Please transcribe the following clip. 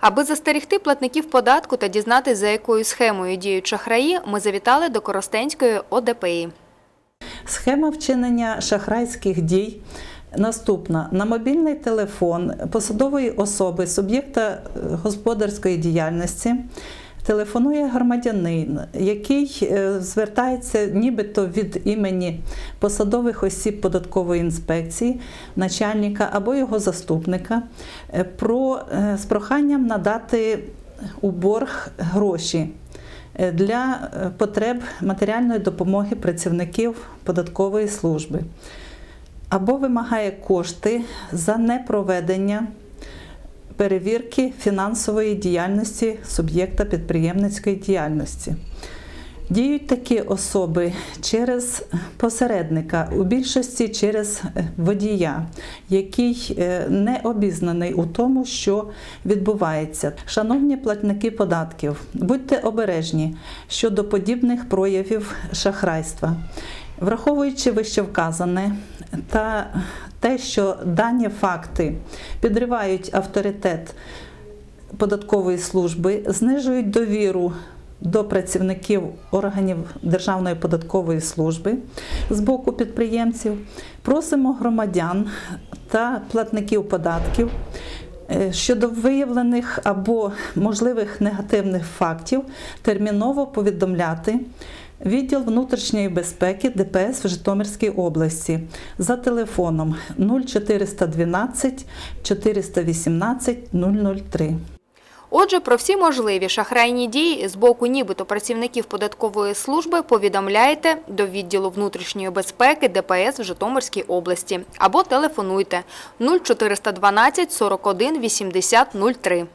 Аби застерігти платників податку та дізнатися, за якою схемою діють шахраї, ми завітали до Коростенської ОДПІ. Схема вчинення шахрайських дій наступна: на мобільний телефон посадової особи суб'єкта е, господарської діяльності. Телефонує громадянин, який е, звертається нібито від імені посадових осіб податкової інспекції, начальника або його заступника, е, про, е, з проханням надати у борг гроші для потреб матеріальної допомоги працівників податкової служби. Або вимагає кошти за непроведення перевірки фінансової діяльності суб'єкта підприємницької діяльності. Діють такі особи через посередника, у більшості через е, водія, який е, не обізнаний у тому, що відбувається. Шановні платники податків, будьте обережні щодо подібних проявів шахрайства. Враховуючи вищевказане та те, що дані факти підривають авторитет податкової служби, знижують довіру до працівників органів Державної податкової служби з боку підприємців, просимо громадян та платників податків. е, Щодо виявлених або можливих негативних фактів терміново повідомляти відділ внутрішньої безпеки ДПС в Житомирській області за телефоном 0412 418 003. Отже, про всі можливі шахрайні дії з боку нібито працівників податкової служби повідомляйте до відділу внутрішньої безпеки ДПС в Житомирській області або телефонуйте 0412 41 80 03.